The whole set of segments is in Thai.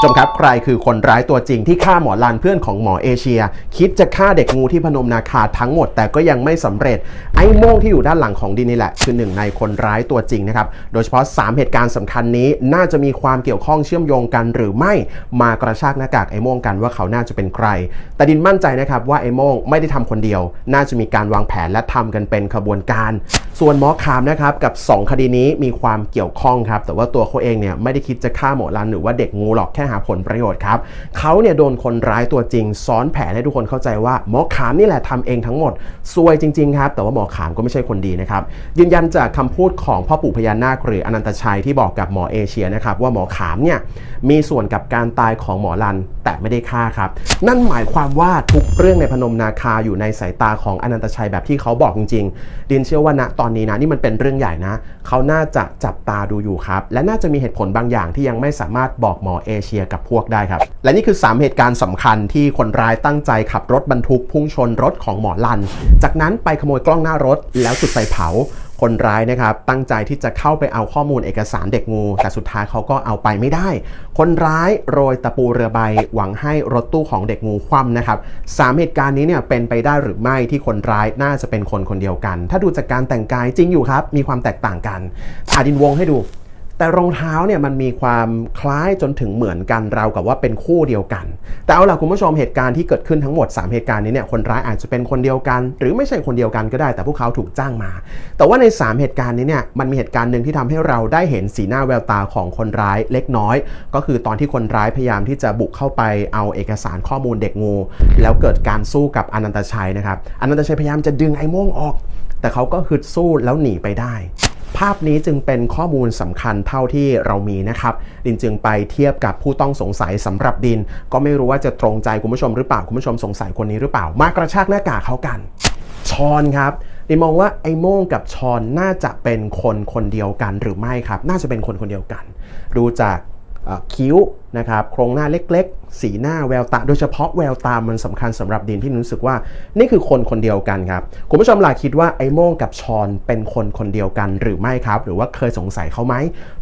ผู้ชมครับใครคือคนร้ายตัวจริงที่ฆ่าหมอลันเพื่อนของหมอเอเชีย คิดจะฆ่าเด็กงูที่พนมนาคาทั้งหมด แต่ก็ยังไม่สำเร็จ ไอ้โม่งที่อยู่ด้านหลังของดินนี่แหละ คือหนึ่งในคนร้ายตัวจริงนะครับ โดยเฉพาะ 3 เหตุการณ์สำคัญนี้น่าจะมีความเกี่ยวข้องเชื่อมโยงกันหรือไม่มากระชากหน้ากากไอ้โม่งกันว่าเขาน่าจะเป็นใคร แต่ดินมั่นใจนะครับว่าไอ้โม่งไม่ได้ทำคนเดียว น่าจะมีการวางแผนและทำกันเป็นขบวนการ ส่วนหมอขามนะครับกับ 2 คดีนี้มีความเกี่ยวข้องครับแต่ว่าตัวเขาเองเนี่ยไม่ได้คิดจะฆ่าหมอลันหรือว่าเด็กงูหรอกแค่หาผลประโยชน์ครับเขาเนี่ยโดนคนร้ายตัวจริง ซ้อนแผนให้ทุกคนเข้าใจว่าหมอขามนี่แหละทำเองทั้งหมดซวยจริงๆครับแต่ว่าหมอขามก็ไม่ใช่คนดีนะครับยืนยันจากคำพูดของพ่อปู่พญานาคหรืออนันตชัยที่บอกกับหมอเอเชียนะครับว่าหมอขามเนี่ยมีส่วนกับการตายของหมอลันแต่ไม่ได้ฆ่าครับ นั่นหมายความว่าทุกเรื่องในพนมนาคาอยู่ในสายตาของอนันตชัยแบบที่เขาบอกจริงๆ ดินเชื่อว่าณตอนนี้นะนี่มันเป็นเรื่องใหญ่นะ เขาน่าจะจับตาดูอยู่ครับ และน่าจะมีเหตุผลบางอย่างที่ยังไม่สามารถบอกหมอเอเชียกับพวกได้ครับ และนี่คือ 3 เหตุการณ์สำคัญที่คนร้ายตั้งใจขับรถบรรทุกพุ่งชนรถของหมอลัน จากนั้นไปขโมยกล้องหน้ารถ แล้วจุดไฟเผาคนร้ายนะครับตั้งใจที่จะเข้าไปเอาข้อมูลเอกสารเด็กงู แต่สุดท้ายเขาก็เอาไปไม่ได้ คนร้ายโรยตะปูเรือใบหวังให้รถตู้ของเด็กงูคว่ำนะครับสามเหตุการณ์นี้เนี่ยเป็นไปได้หรือไม่ที่คนร้ายน่าจะเป็นคนคนเดียวกัน ถ้าดูจากการแต่งกายจริงอยู่ครับ มีความแตกต่างกันอาดินวงให้ดู แต่รองเท้าเนี่ยมันมีความคล้ายจนถึงเหมือนกันเรากับว่าเป็นคู่เดียวกัน แต่เอาล่ะคุณผู้ชมเหตุการณ์ที่เกิดขึ้นทั้งหมด 3 เหตุการณ์นี้เนี่ยคนร้ายอาจจะเป็นคนเดียวกัน หรือไม่ใช่คนเดียวกันก็ได้ แต่พวกเขาถูกจ้างมา แต่ว่าใน 3 เหตุการณ์นี้เนี่ยมันมีเหตุการณ์หนึ่งที่ทำให้เราได้เห็นสีหน้าแววตาของคนร้ายเล็กน้อย ก็คือตอนที่คนร้ายพยายามที่จะบุกเข้าไปเอาเอกสารข้อมูลเด็กงู แล้วเกิดการสู้กับอนันตชัยนะครับอนันตชัยพยายามจะดึงไอ้ม่งออก แต่เขาก็ฮึดสู้แล้วหนีไปได้ ภาพนี้จึงเป็นข้อมูลสำคัญเท่าที่เรามีนะครับ ดินจึงไปเทียบกับผู้ต้องสงสัยสำหรับดิน ก็ไม่รู้ว่าจะตรงใจคุณผู้ชมหรือเปล่าคุณผู้ชมสงสัยคนนี้หรือเปล่ามากระชากหน้ากากเขากันชอนครับดินมองว่าไอ้โม่งกับชอนน่าจะเป็นคนคนเดียวกันหรือไม่ครับ น่าจะเป็นคนคนเดียวกัน ดูจากคิ้ว นะครับโครงหน้าเล็กๆ สีหน้าแววตา โดยเฉพาะแววตามันสำคัญสำหรับดินที่รู้สึกว่า นี่คือคนคนเดียวกันครับ คุณผู้ชมล่ะคิดว่าไอ้โม่งกับชอนเป็นคนคนเดียวกันหรือไม่ครับ หรือว่าเคยสงสัยเขาไหม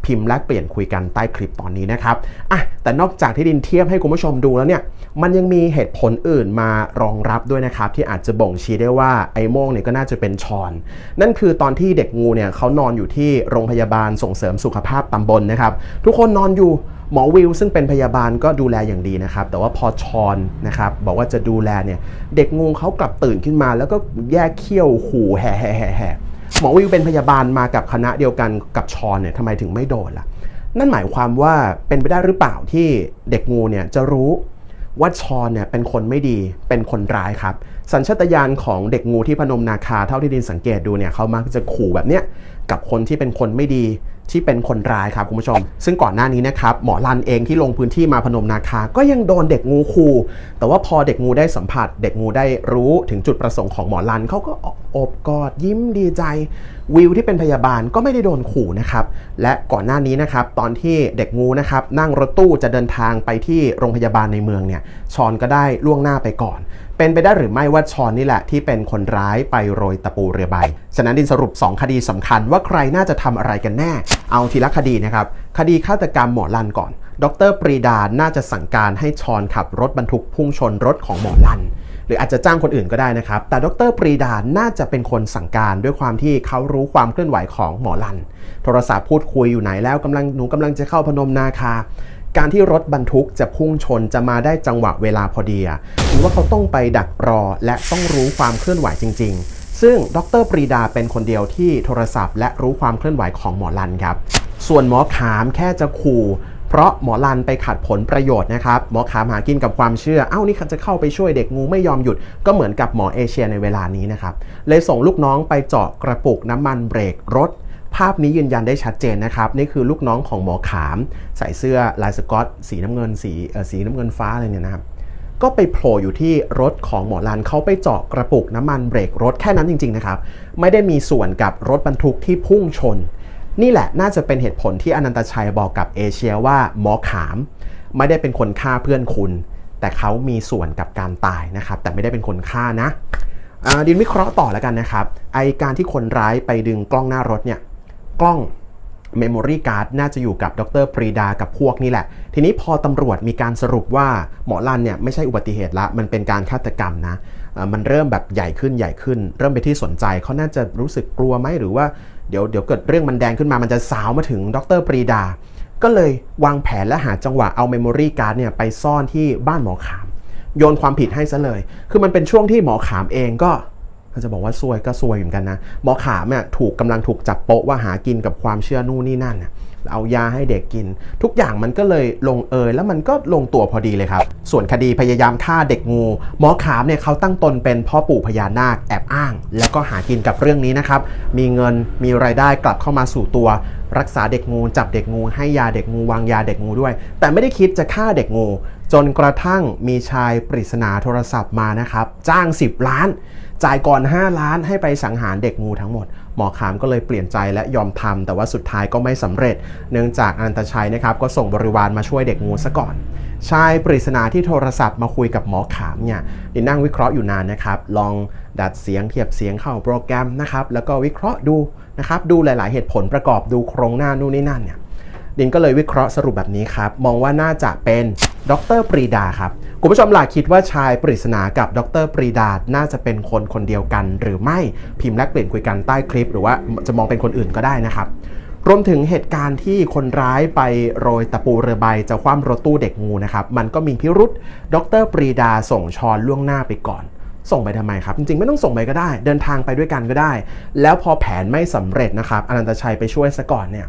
พิมพ์แลกเปลี่ยนคุยกันใต้คลิปตอนนี้นะครับอะแต่นอกจากที่ดินเทียบให้คุณผู้ชมดูแล้วเนี่ย มันยังมีเหตุผลอื่นมารองรับด้วยนะครับที่อาจจะบ่งชี้ได้ว่าไอ้โม่งเนี่ยก็น่าจะเป็นชอน นั่นคือตอนที่เด็กงูเนี่ยเขานอนอยู่ที่โรงพยาบาลส่งเสริมสุขภาพตำบลนะครับทุกคนนอนอยู่ หมอวิวซึ่งเป็นพยาบาลก็ดูแลอย่างดีนะครับ แต่ว่าพอชอนนะครับบอกว่าจะดูแลเนี่ยเด็กงูเขากลับตื่นขึ้นมา แล้วก็แยกเขี้ยวขู่แห่แห่แห่แห่หมอวิวเป็นพยาบาลมากับคณะเดียวกันกับชอนเนี่ยทำไมถึงไม่โดนล่ะ นั่นหมายความว่าเป็นไปได้หรือเปล่าที่เด็กงูเนี่ยจะรู้ว่าชอนเนี่ยเป็นคนไม่ดีเป็นคนร้ายครับ สัญชาตญาณของเด็กงูที่พนมนาคาเท่าที่ดินสังเกตดูเนี่ยเขามักจะขู่แบบเนี้ยกับคนที่เป็นคนไม่ดี ที่เป็นคนร้ายครับคุณผู้ชม ซึ่งก่อนหน้านี้นะครับหมอรันเองที่ลงพื้นที่มาพนมนาคา ก็ยังโดนเด็กงูขู่แต่ว่าพอเด็กงูได้สัมผัส เด็กงูได้รู้ถึงจุดประสงค์ของหมอรันเขาก็อบกอดยิ้มดีใจ วิวที่เป็นพยาบาลก็ไม่ได้โดนขู่นะครับและก่อนหน้านี้นะครับตอนที่เด็กงูนะครับนั่งรถตู้จะเดินทางไปที่โรงพยาบาลในเมืองเนี่ยชอนก็ได้ล่วงหน้าไปก่อน เป็นไปได้หรือไม่ว่าชอนนี่แหละที่เป็นคนร้ายไปโรยตะปูเรือใบ ฉะนั้นดินสรุป 2 คดีสำคัญว่าใครน่าจะทำอะไรกันแน่ เอาทีละคดีนะครับ คดีฆาตกรรมหมอลันก่อน ดรปรีดา น่าจะสั่งการให้ชอนขับรถบรรทุกพุ่งชนรถของหมอลัน หรืออาจจะจ้างคนอื่นก็ได้นะครับ แต่ดรปรีดา น่าจะเป็นคนสั่งการด้วยความที่เขารู้ความเคลื่อนไหวของหมอลัน โทรศัพท์พูดคุยอยู่ไหนแล้วกำลังหนูกำลังจะเข้าพนมนาคา การที่รถบรรทุกจะพุ่งชนจะมาได้จังหวะเวลาพอดีหรือว่าเขาต้องไปดักรอและต้องรู้ความเคลื่อนไหวจริง ๆ ซึ่งดรปรีดาเป็นคนเดียวที่โทรศัพท์ และรู้ความเคลื่อนไหวของหมอลันครับ ส่วนหมอขามแค่จะขู่เพราะหมอลันไปขัดผลประโยชน์นะครับหมอขามหากินกับความเชื่อ เอ้านี่เขาจะเข้าไปช่วยเด็กงูไม่ยอมหยุดก็เหมือนกับหมอเอเชียในเวลานี้นะครับเลยส่งลูกน้องไปเจาะกระปุกน้ำมันเบรกรถ ภาพนี้ยืนยันได้ชัดเจนนะครับนี่คือลูกน้องของหมอขาม ใส่เสื้อลายสกอต สีน้ำเงินสีเอ่อสีน้ำเงินฟ้าอะไรเนี่ยนะครับก็ไปโผล่อยู่ที่รถของหมอลันเขาไปเจาะกระปุกน้ำมันเบรกรถแค่นั้นจริง ๆ นะครับ ไม่ได้มีส่วนกับรถบรรทุกที่พุ่งชน นี่แหละน่าจะเป็นเหตุผลที่อนันตชัยบอกกับเอเชียว่าหมอขาม ไม่ได้เป็นคนฆ่าเพื่อนคุณ แต่เขามีส่วนกับการตายนะครับ แต่ไม่ได้เป็นคนฆ่านะดินวิเคราะห์ต่อแล้วกันนะครับไอการที่คนร้ายไปดึงกล้องหน้ารถเนี่ย กล้องเมมโมรี่การ์ดน่าจะอยู่กับดรปรีดากับพวกนี่แหละ ทีนี้พอตำรวจมีการสรุปว่าหมอลันเนี่ยไม่ใช่อุบัติเหตุละ มันเป็นการฆาตกรรมนะ มันเริ่มแบบใหญ่ขึ้นใหญ่ขึ้น เริ่มไปที่สนใจเขาน่าจะรู้สึกกลัวไหมหรือว่าเดี๋ยวเดี๋ยวเกิดเรื่องมันแดงขึ้นมามันจะสาวมาถึงดรปรีดา ก็เลยวางแผนและหาจังหวะเอาเมมโมรี่การ์ดเนี่ยไปซ่อนที่บ้านหมอขาม โยนความผิดให้ซะเลย คือมันเป็นช่วงที่หมอขามเองก็ ก็จะบอกว่าซวยก็ซวยเหมือนกันนะหมอขามเนี่ยถูกกำลังถูกจับโปะว่าหากินกับความเชื่อนู่นนี่นั่นเอายาให้เด็กกิน ทุกอย่างมันก็เลยลงเอยแล้วมันก็ลงตัวพอดีเลยครับ ส่วนคดีพยายามฆ่าเด็กงู หมอขามเนี่ยเขาตั้งตนเป็นพ่อปู่พญานาคแอบอ้าง แล้วก็หากินกับเรื่องนี้นะครับ มีเงินมีรายได้กลับเข้ามาสู่ตัว รักษาเด็กงู จับเด็กงู ให้ยาเด็กงูวางยาเด็กงูด้วย แต่ไม่ได้คิดจะฆ่าเด็กงู จนกระทั่งมีชายปริศนาโทรศัพท์มานะครับ จ้าง 10 ล้าน จ่ายก่อน 5 ล้านให้ไปสังหารเด็กงูทั้งหมด หมอขามก็เลยเปลี่ยนใจและยอมทำแต่ว่าสุดท้ายก็ไม่สำเร็จ เนื่องจากอนันตชัยนะครับก็ส่งบริวารมาช่วยเด็กงูซะก่อน ชายปริศนาที่โทรศัพท์มาคุยกับหมอขามเนี่ยดินนั่งวิเคราะห์อยู่นานนะครับลองดัดเสียงเทียบเสียงเข้าโปรแกรมนะครับแล้วก็วิเคราะห์ดูนะครับดูหลาย ๆ เหตุผลประกอบดูโครงหน้านู่นนี่นั่นเนี่ยดินก็เลยวิเคราะห์สรุปแบบนี้ครับ มองว่าน่าจะเป็นดรปรีดาครับ คุณผู้ชมหล่ะคิดว่าชายปริศนากับดรปรีดา น่าจะเป็นคนคนเดียวกัน หรือไม่พิมพ์แลกเปลี่ยนคุยกันใต้คลิป หรือว่าจะมองเป็นคนอื่นก็ได้นะครับรวมถึงเหตุการณ์ที่คนร้ายไปโรยตะปูเรือใบจะคว่ำรถตู้เด็กงูนะครับ มันก็มีพิรุษดรปรีดาส่งชอนล่วงหน้าไปก่อน ส่งไปทำไมครับ จริงๆ ไม่ต้องส่งไปก็ได้ เดินทางไปด้วยกันก็ได้ แล้วพอแผนไม่สำเร็จนะครับอนันตชัยไปช่วยซะก่อนเนี่ย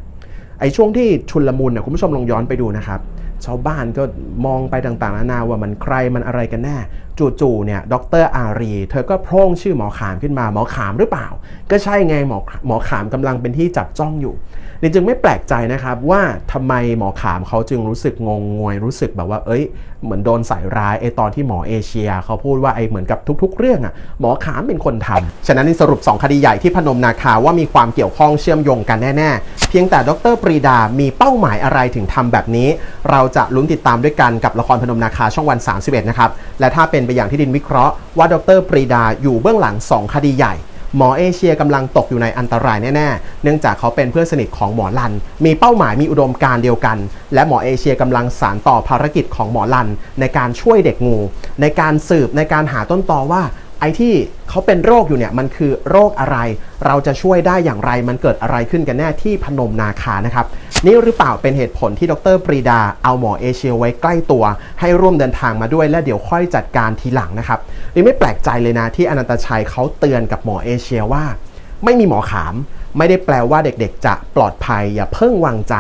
ไอ้ช่วงที่ชุนลมุนเนี่ยคุณผู้ชมลองย้อนไปดูนะครับ ชาวบ้านก็มองไปต่างๆนานาว่ามันใครมันอะไรกันแน่ จู่ๆเนี่ยดรอารี เธอก็โพร่งชื่อหมอขามขึ้นมาหมอขามหรือเปล่า ก็ใช่ไงหมอหมอขามกำลังเป็นที่จับจ้องอยู่นี่จึงไม่แปลกใจนะครับว่าทำไมหมอขามเขาจึงรู้สึกงงงวยรู้สึกแบบว่า เอ้ย เหมือนโดนใส่ร้ายไอตอนที่หมอเอเชีย เขาพูดว่าไอเหมือนกับทุก ๆ เรื่องอะหมอขามเป็นคนทำฉะนั้นนี่สรุป 2 คดีใหญ่ที่พนมนาคาว่ามีความเกี่ยวข้องเชื่อมโยงกันแน่ๆเพียงแต่ดรปรีดามีเป้าหมายอะไรถึงทำแบบนี้ เราจะลุ้นติดตามด้วยกันกับละครพนมนาคาช่องวัน 31 นะครับ และถ้าเป็นไปอย่างที่ดินวิเคราะห์ว่าดรปรีดาอยู่เบื้องหลัง 2 คดีใหญ่ หมอเอเชียกำลังตกอยู่ในอันตรายแน่ ๆ เนื่องจากเขาเป็นเพื่อนสนิทของหมอลัน มีเป้าหมายมีอุดมการเดียวกัน และหมอเอเชียกำลังสานต่อภารกิจของหมอลัน ในการช่วยเด็กงู ในการสืบในการหาต้นตอว่า ไอ้ที่เขาเป็นโรคอยู่เนี่ยมันคือโรคอะไร เราจะช่วยได้อย่างไร มันเกิดอะไรขึ้นกันแน่ที่พนมนาคานะครับ นี่หรือเปล่าเป็นเหตุผลที่ดรปรีดาเอาหมอเอเชียไว้ใกล้ตัว ให้ร่วมเดินทางมาด้วยและเดี๋ยวค่อยจัดการทีหลังนะครับนี่ไม่แปลกใจเลยนะที่อนันตชัยเขาเตือนกับหมอเอเชียว่า ไม่มีหมอขาม ไม่ได้แปลว่าเด็กๆ จะปลอดภัย อย่าเพิ่งวางใจ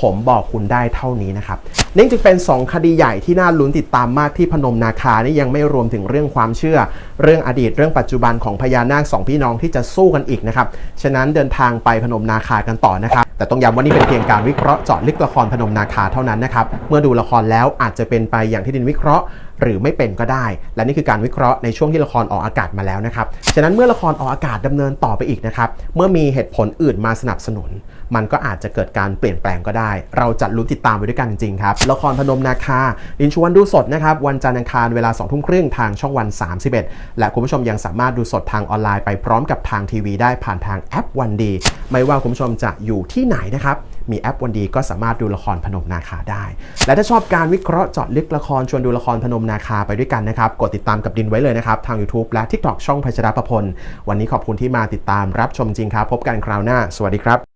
ผมบอกคุณได้เท่านี้นะครับ นี่จึงเป็น 2 คดีใหญ่ที่น่าลุ้นติดตามมากที่พนมนาคานี่ยังไม่รวมถึงเรื่องความเชื่อ เรื่องอดีตเรื่องปัจจุบันของพญานาคสองพี่น้องที่จะสู้กันอีกนะครับฉะนั้นเดินทางไปพนมนาคากันต่อนะครับแต่ต้องย้ำว่านี่เป็นเพียงการวิเคราะห์เจาะลึกละครพนมนาคาเท่านั้นนะครับเมื่อดูละครแล้วอาจจะเป็นไปอย่างที่ดินวิเคราะห์หรือไม่เป็นก็ได้ และนี่คือการวิเคราะห์ในช่วงที่ละครออกอากาศมาแล้วนะครับ ฉะนั้นเมื่อละครออกอากาศดำเนินต่อไปอีกนะครับ เมื่อมีเหตุผลอื่นมาสนับสนุน มันก็อาจจะเกิดการเปลี่ยนแปลงก็ได้ เราจะลุ้นติดตามไปด้วยกันจริงๆครับละครพนมนาคาดินชวนดูสดนะครับ วันจันทร์อังคารเวลา2ทุ่มครึ่งทางช่องวัน 31 และคุณผู้ชมยังสามารถดูสดทางออนไลน์ไปพร้อมกับทางทีวีได้ผ่านทางแอปวันดี ไม่ว่าคุณผู้ชมจะอยู่ที่ไหนนะครับ มีแอปวันดีก็สามารถดูละครพนมนาคาได้ และถ้าชอบการวิเคราะห์เจาะลึกละครชวนดูละครพนมนาคาไปด้วยกันนะครับ กดติดตามกับดินไว้เลยนะครับ ทาง YouTube และ TikTok ช่องพัชรประพล วันนี้ขอบคุณที่มาติดตามรับชมจริงครับ พบกันคราวหน้า สวัสดีครับ